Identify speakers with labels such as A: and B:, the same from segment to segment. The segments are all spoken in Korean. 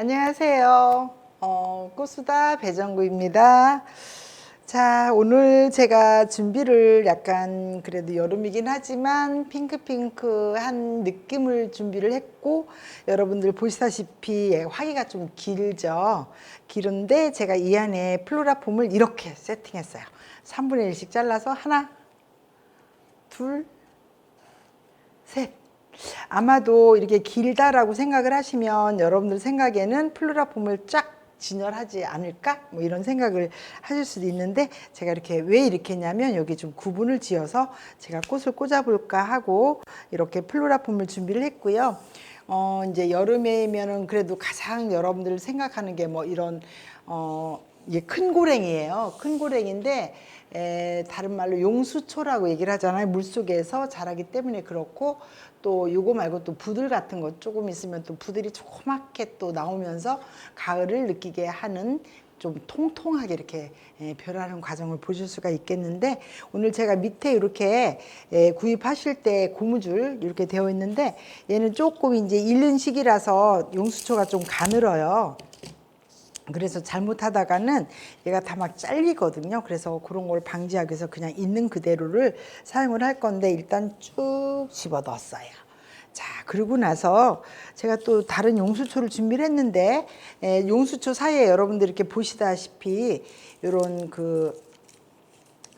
A: 안녕하세요. 어, 꽃수다 배정구입니다. 자, 오늘 제가 준비를 약간 그래도 여름이긴 하지만 핑크핑크한 느낌을 준비를 했고 여러분들 보시다시피 예, 화기가 좀 길죠. 길은데 제가 이 안에 플로라 폼을 이렇게 세팅했어요. 3분의 1씩 잘라서 하나, 둘, 셋. 아마도 이렇게 길다라고 생각을 하시면 여러분들 생각에는 플로라 폼을 쫙 진열하지 않을까? 뭐 이런 생각을 하실 수도 있는데 제가 이렇게 왜 이렇게 했냐면 여기 좀 구분을 지어서 제가 꽃을 꽂아볼까 하고 이렇게 플로라 폼을 준비를 했고요. 어, 이제 여름에면은 그래도 가장 여러분들 생각하는 게 뭐 이런 어, 이게 큰 고랭이에요. 큰 고랭인데 에, 다른 말로 용수초라고 얘기를 하잖아요. 물 속에서 자라기 때문에 그렇고 또 요거 말고 또 부들 같은 거 조금 있으면 또 부들이 조그맣게 또 나오면서 가을을 느끼게 하는 좀 통통하게 이렇게 예, 변하는 과정을 보실 수가 있겠는데 오늘 제가 밑에 이렇게 예, 구입하실 때 고무줄 이렇게 되어 있는데 얘는 조금 이제 잃는 시기라서 용수초가 좀 가늘어요. 그래서 잘못하다가는 얘가 다 막 잘리거든요. 그래서 그런 걸 방지하기 위해서 그냥 있는 그대로를 사용을 할 건데 일단 쭉 집어 넣었어요. 자, 그리고 나서 제가 또 다른 용수초를 준비를 했는데 에, 용수초 사이에 여러분들 이렇게 보시다시피 이런 그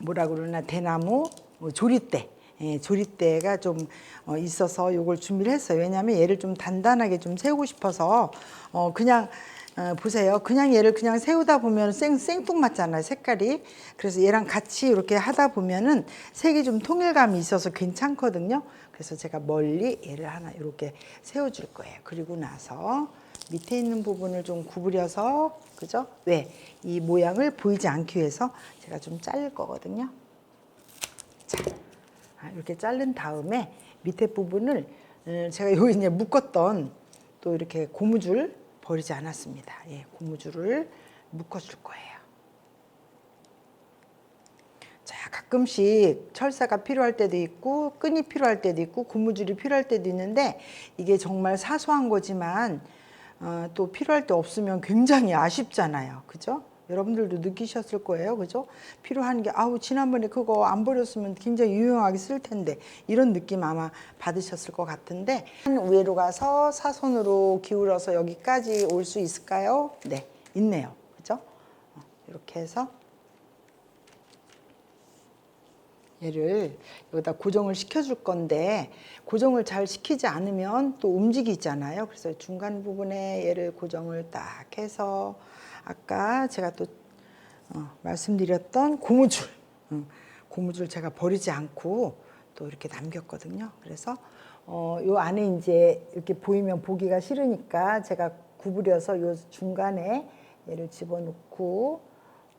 A: 뭐라 그러나 대나무 뭐 조리대 예, 조리대가 좀 어, 있어서 이걸 준비를 했어요. 왜냐하면 얘를 좀 단단하게 좀 세우고 싶어서 어, 그냥 어, 보세요. 그냥 얘를 그냥 세우다 보면 생, 생뚱맞잖아요. 색깔이. 그래서 얘랑 같이 이렇게 하다 보면은 색이 좀 통일감이 있어서 괜찮거든요. 그래서 제가 멀리 얘를 하나 이렇게 세워줄 거예요. 그리고 나서 밑에 있는 부분을 좀 구부려서 그죠? 왜? 이 모양을 보이지 않기 위해서 제가 좀 자를 거거든요. 자, 아, 이렇게 자른 다음에 밑에 부분을 음, 제가 여기 이제 묶었던 또 이렇게 고무줄 버리지 않았습니다. 예, 고무줄을 묶어줄 거예요. 자, 가끔씩 철사가 필요할 때도 있고 끈이 필요할 때도 있고 고무줄이 필요할 때도 있는데 이게 정말 사소한 거지만 어, 또 필요할 때 없으면 굉장히 아쉽잖아요. 그죠? 여러분들도 느끼셨을 거예요. 그죠? 필요한 게 아우 지난번에 그거 안 버렸으면 굉장히 유용하게 쓸 텐데 이런 느낌 아마 받으셨을 것 같은데 한 위로 가서 사선으로 기울어서 여기까지 올 수 있을까요? 네, 있네요. 그죠? 어, 이렇게 해서 얘를 여기다 고정을 시켜줄 건데 고정을 잘 시키지 않으면 또 움직이잖아요. 그래서 중간 부분에 얘를 고정을 딱 해서 아까 제가 또 어, 말씀드렸던 고무줄, 음, 고무줄 제가 버리지 않고 또 이렇게 남겼거든요. 그래서 어, 요 안에 이제 이렇게 보이면 보기가 싫으니까 제가 구부려서 요 중간에 얘를 집어넣고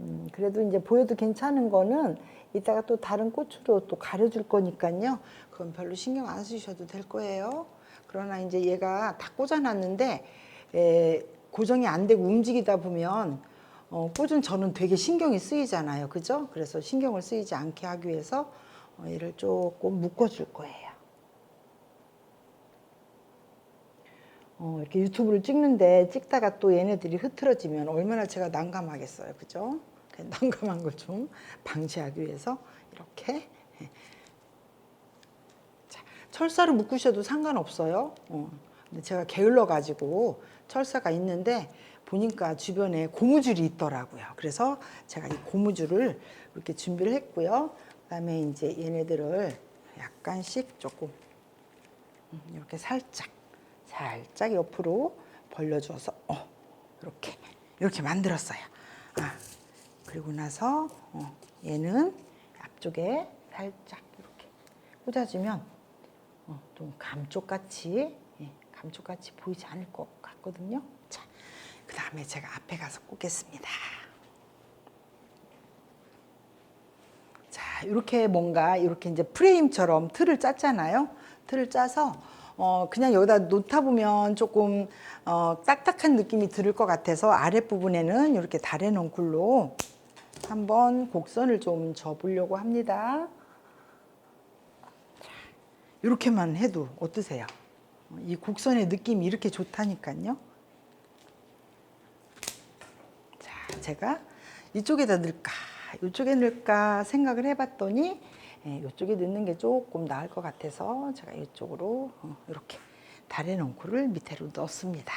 A: 음, 그래도 이제 보여도 괜찮은 거는 이따가 또 다른 꽃으로 또 가려줄 거니까요. 그건 별로 신경 안 쓰셔도 될 거예요. 그러나 이제 얘가 다 꽂아놨는데 에, 고정이 안 되고 움직이다 보면 어, 꽂은 저는 되게 신경이 쓰이잖아요. 그죠? 그래서 신경을 쓰이지 않게 하기 위해서 어, 얘를 조금 묶어줄 거예요. 어, 이렇게 유튜브를 찍는데 찍다가 또 얘네들이 흐트러지면 얼마나 제가 난감하겠어요. 그죠? 그 난감한 걸 좀 방지하기 위해서 이렇게. 예. 자, 철사로 묶으셔도 상관없어요. 어, 근데 제가 게을러 가지고 철사가 있는데 보니까 주변에 고무줄이 있더라고요. 그래서 제가 이 고무줄을 이렇게 준비를 했고요. 그다음에 이제 얘네들을 약간씩 조금 음, 이렇게 살짝 살짝 옆으로 벌려줘서 어, 이렇게 이렇게 만들었어요. 아, 그리고 나서 어, 얘는 앞쪽에 살짝 이렇게 꽂아주면 어, 좀 감쪽같이 예, 감쪽같이 보이지 않을 것 같거든요. 자, 그 다음에 제가 앞에 가서 꽂겠습니다. 자, 이렇게 뭔가 이렇게 이제 프레임처럼 틀을 짰잖아요. 틀을 짜서 어 그냥 여기다 놓다 보면 조금 어 딱딱한 느낌이 들을 것 같아서 아랫 부분에는 이렇게 다래 넝쿨로 한번 곡선을 좀 접으려고 합니다. 자, 이렇게만 해도 어떠세요? 이 곡선의 느낌이 이렇게 좋다니까요. 제가 이쪽에다 넣을까, 이쪽에 넣을까 생각을 해봤더니 예, 이쪽에 넣는 게 조금 나을 것 같아서 제가 이쪽으로 어, 이렇게 달의 넝쿨을 밑으로 넣습니다.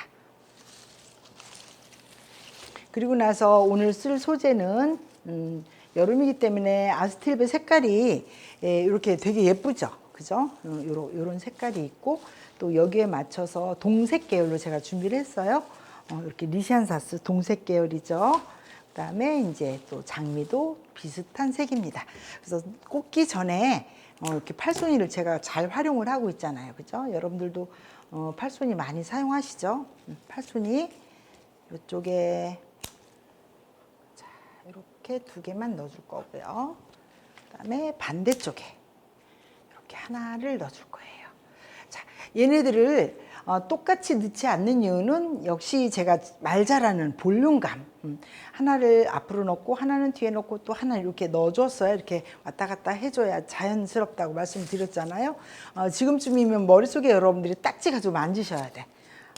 A: 그리고 나서 오늘 쓸 소재는 음, 여름이기 때문에 아스틸베 색깔이 예, 이렇게 되게 예쁘죠. 그죠? 어, 요런, 요런 색깔이 있고 또 여기에 맞춰서 동색 계열로 제가 준비를 했어요. 어, 이렇게 리시안사스 동색 계열이죠. 그다음에 이제 또 장미도 비슷한 색입니다. 그래서 꽂기 전에 어, 이렇게 팔손이를 제가 잘 활용을 하고 있잖아요. 그죠? 여러분들도 어, 팔손이 많이 사용하시죠? 음, 팔손이 이쪽에 자, 이렇게 두 개만 넣어줄 거고요. 그다음에 반대쪽에 이렇게 하나를 넣어줄 거예요. 자, 얘네들을 어, 똑같이 넣지 않는 이유는 역시 제가 말 잘하는 볼륨감. 음, 하나를 앞으로 넣고 하나는 뒤에 넣고 또 하나 이렇게 넣어줬어요. 이렇게 왔다 갔다 해줘야 자연스럽다고 말씀드렸잖아요. 어, 지금쯤이면 머릿속에 여러분들이 딱지 가지고 만지셔야 돼.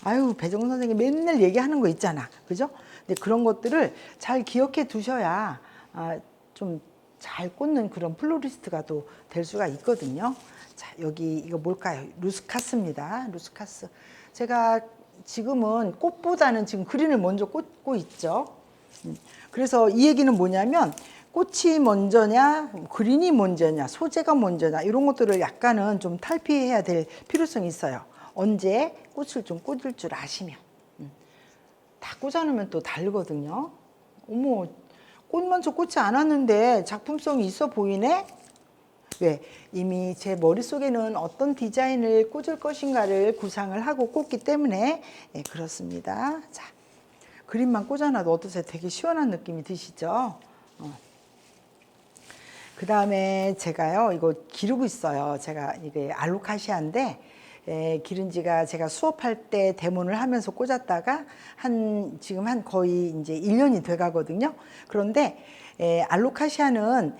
A: 아유, 배정 선생님 맨날 얘기하는 거 있잖아. 그죠? 근데 그런 것들을 잘 기억해 두셔야 아, 좀잘 꽂는 그런 플로리스트가 또 될 수가 있거든요. 자, 여기 이거 뭘까요? 루스카스입니다. 루스카스. 제가 지금은 꽃보다는 지금 그린을 먼저 꽂고 있죠. 음, 그래서 이 얘기는 뭐냐면 꽃이 먼저냐, 그린이 먼저냐, 소재가 먼저냐 이런 것들을 약간은 좀 탈피해야 될 필요성이 있어요. 언제 꽃을 좀 꽂을 줄 아시면 음. 다 꽂아놓으면 또 다르거든요. 어머, 꽃 먼저 꽂지 않았는데 작품성이 있어 보이네? 왜? 이미 제 머릿속에는 어떤 디자인을 꽂을 것인가를 구상을 하고 꽂기 때문에 예, 그렇습니다. 자, 그림만 꽂아놔도 어떠세요? 되게 시원한 느낌이 드시죠? 어. 그 다음에 제가요, 이거 기르고 있어요. 제가 이게 알로카시아인데, 에, 기른 지가 제가 수업할 때 데모를 하면서 꽂았다가 한, 지금 한 거의 이제 1년이 돼 가거든요. 그런데, 에, 알로카시아는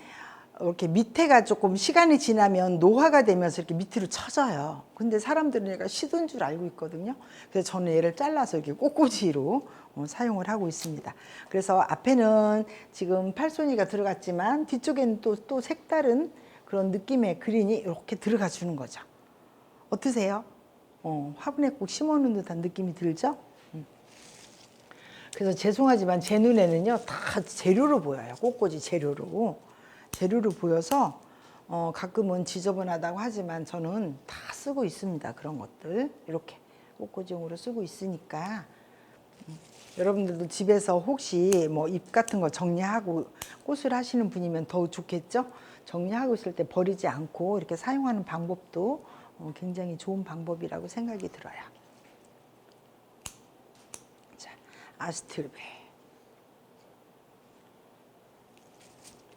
A: 이렇게 밑에가 조금 시간이 지나면 노화가 되면서 이렇게 밑으로 쳐져요. 근데 사람들은 얘가 시든 줄 알고 있거든요. 그래서 저는 얘를 잘라서 이렇게 꽃꽂이로 어, 사용을 하고 있습니다. 그래서 앞에는 지금 팔손이가 들어갔지만 뒤쪽에는 또, 또 색다른 그런 느낌의 그린이 이렇게 들어가 주는 거죠. 어떠세요? 어, 화분에 꼭 심어놓은 듯한 느낌이 들죠? 음. 그래서 죄송하지만 제 눈에는요, 다 재료로 보여요. 꽃꽂이 재료로. 재료로 보여서 어, 가끔은 지저분하다고 하지만 저는 다 쓰고 있습니다. 그런 것들. 이렇게 꽃꽂이용으로 쓰고 있으니까. 음, 여러분들도 집에서 혹시 뭐 잎 같은 거 정리하고 꽃을 하시는 분이면 더욱 좋겠죠? 정리하고 있을 때 버리지 않고 이렇게 사용하는 방법도 어, 굉장히 좋은 방법이라고 생각이 들어요. 자, 아스틸베.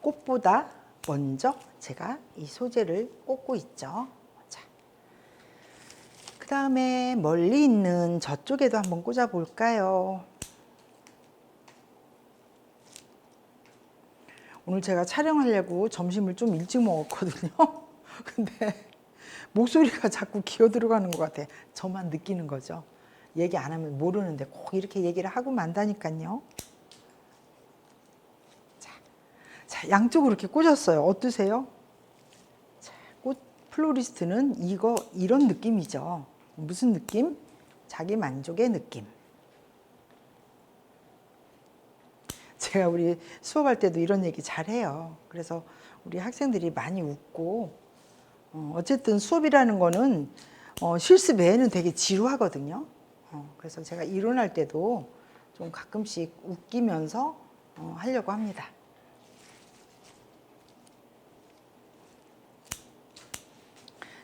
A: 꽃보다 먼저 제가 이 소재를 꽂고 있죠. 자. 그 다음에 멀리 있는 저쪽에도 한번 꽂아 볼까요? 오늘 제가 촬영하려고 점심을 좀 일찍 먹었거든요. 근데 목소리가 자꾸 기어 들어가는 것 같아. 저만 느끼는 거죠. 얘기 안 하면 모르는데 꼭 이렇게 얘기를 하고 만다니까요. 자, 자 양쪽으로 이렇게 꽂았어요. 어떠세요? 자, 꽃 플로리스트는 이거 이런 느낌이죠. 무슨 느낌? 자기 만족의 느낌. 제가 우리 수업할 때도 이런 얘기 잘 해요. 그래서 우리 학생들이 많이 웃고 어, 어쨌든 수업이라는 거는 어, 실습 외에는 되게 지루하거든요. 어, 그래서 제가 이론할 때도 좀 가끔씩 웃기면서 어, 하려고 합니다.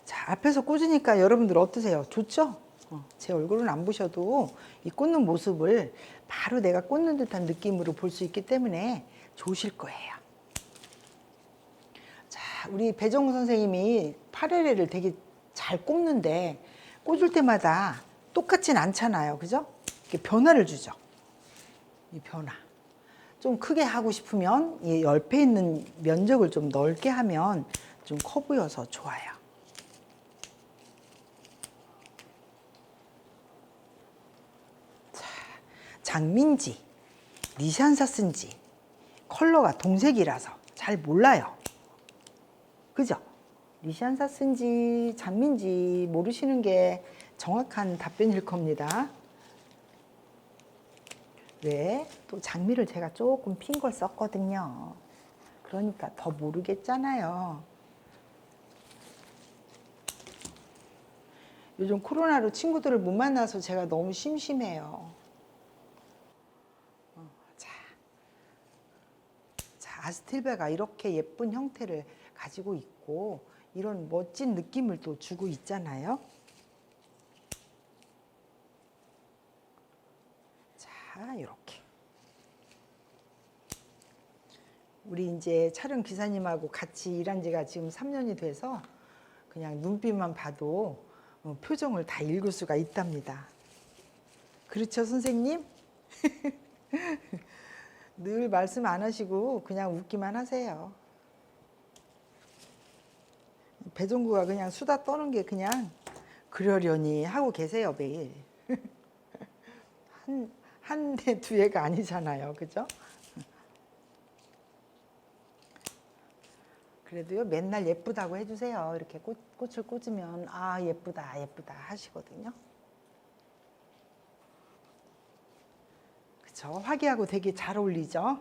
A: 자, 앞에서 꽂으니까 여러분들 어떠세요? 좋죠? 어, 제 얼굴은 안 보셔도 이 꽂는 모습을 바로 내가 꽂는 듯한 느낌으로 볼 수 있기 때문에 좋으실 거예요. 자, 우리 배정우 선생님이 파레레를 되게 잘 꼽는데 꽂을 때마다 똑같진 않잖아요. 그죠? 이렇게 변화를 주죠. 이 변화. 좀 크게 하고 싶으면 이 옆에 있는 면적을 좀 넓게 하면 좀 커 보여서 좋아요. 자, 장민지. 니샨사 쓴지 컬러가 동색이라서 잘 몰라요. 그죠? 니샨사 쓴지 장미인지 모르시는 게 정확한 답변일 겁니다. 왜? 또 장미를 제가 조금 핀 걸 썼거든요. 그러니까 더 모르겠잖아요. 요즘 코로나로 친구들을 못 만나서 제가 너무 심심해요. 어, 자, 자, 아스틸베가 이렇게 예쁜 형태를 가지고 있고 이런 멋진 느낌을 또 주고 있잖아요. 자, 이렇게. 우리 이제 촬영 기사님하고 같이 일한 지가 지금 3년이 돼서 그냥 눈빛만 봐도 어, 표정을 다 읽을 수가 있답니다. 그렇죠, 선생님? 늘 말씀 안 하시고 그냥 웃기만 하세요. 배종구가 그냥 수다 떠는 게 그냥 그러려니 하고 계세요, 매일. 한, 한 대, 두 해가 아니잖아요. 그죠? 그래도요, 맨날 예쁘다고 해주세요. 이렇게 꽃, 꽃을 꽂으면, 아, 예쁘다, 예쁘다 하시거든요. 그쵸? 화기하고 되게 잘 어울리죠?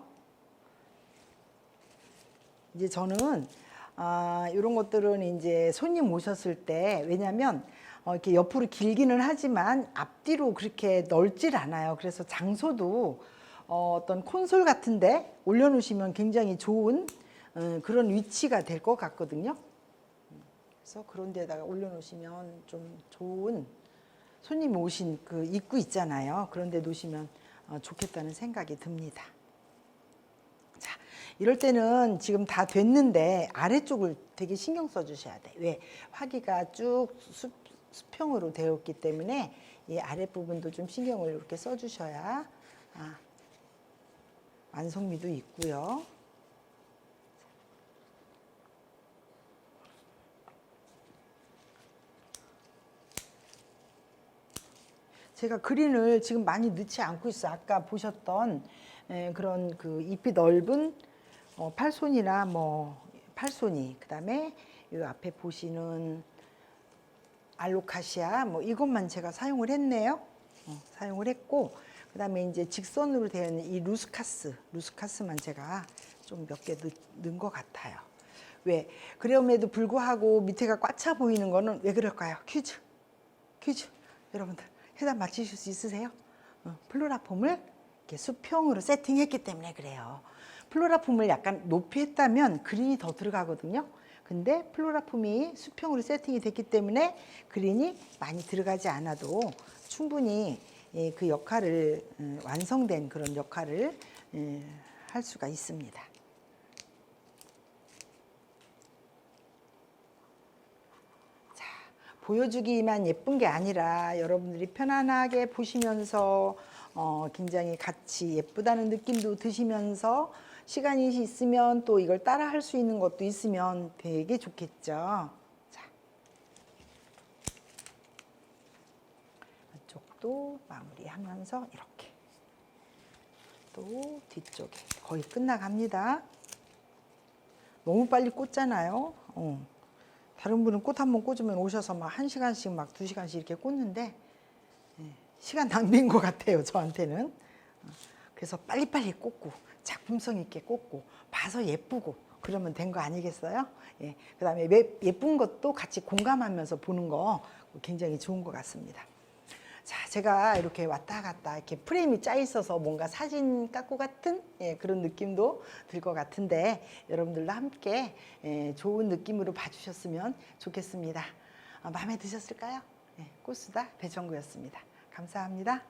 A: 이제 저는, 아, 이런 것들은 이제 손님 오셨을 때, 왜냐면, 어, 이렇게 옆으로 길기는 하지만 앞뒤로 그렇게 넓질 않아요. 그래서 장소도 어, 어떤 콘솔 같은데 올려놓으시면 굉장히 좋은 어, 그런 위치가 될 것 같거든요. 그래서 그런 데다가 올려놓으시면 좀 좋은 손님 오신 그 입구 있잖아요. 그런 데 놓으시면 어, 좋겠다는 생각이 듭니다. 자, 이럴 때는 지금 다 됐는데 아래쪽을 되게 신경 써 주셔야 돼. 왜? 화기가 쭉 수, 수평으로 되어 있기 때문에 이 아랫부분도 좀 신경을 이렇게 써 주셔야 아, 완성미도 있고요. 제가 그린을 지금 많이 넣지 않고 있어요. 아까 보셨던 에, 그런 그 잎이 넓은 어, 팔손이나 뭐 팔손이 그다음에 이 앞에 보시는 알로카시아 뭐 이것만 제가 사용을 했네요. 어, 사용을 했고 그다음에 이제 직선으로 되어 있는 이 루스카스 루스카스만 제가 좀 몇 개 넣은 것 같아요. 왜 그럼에도 불구하고 밑에가 꽉 차 보이는 거는 왜 그럴까요? 퀴즈 퀴즈 여러분들 해답 맞히실 수 있으세요? 어, 플로라폼을 이렇게 수평으로 세팅했기 때문에 그래요. 플로라폼을 약간 높이 했다면 그린이 더 들어가거든요. 근데 플로라폼이 수평으로 세팅이 됐기 때문에 그린이 많이 들어가지 않아도 충분히 예, 그 역할을 음, 완성된 그런 역할을 예, 할 수가 있습니다. 자, 보여주기만 예쁜 게 아니라 여러분들이 편안하게 보시면서 어, 굉장히 같이 예쁘다는 느낌도 드시면서 시간이 있으면 또 이걸 따라 할 수 있는 것도 있으면 되게 좋겠죠. 자. 이쪽도 마무리하면서 이렇게 또 뒤쪽에 거의 끝나갑니다. 너무 빨리 꽂잖아요. 어. 다른 분은 꽃 한 번 꽂으면 오셔서 막 한 시간씩 막 두 시간씩 이렇게 꽂는데 예, 시간 낭비인 것 같아요 저한테는. 어, 그래서 빨리빨리 꽂고 작품성 있게 꽂고 봐서 예쁘고 그러면 된 거 아니겠어요? 예. 그 다음에 예- 예쁜 것도 같이 공감하면서 보는 거 굉장히 좋은 것 같습니다. 자, 제가 이렇게 왔다 갔다 이렇게 프레임이 짜 있어서 뭔가 사진 깎고 같은 예, 그런 느낌도 들 것 같은데 여러분들도 함께 예, 좋은 느낌으로 봐주셨으면 좋겠습니다. 아, 마음에 드셨을까요? 예, 꽃수다 배정구였습니다. 감사합니다.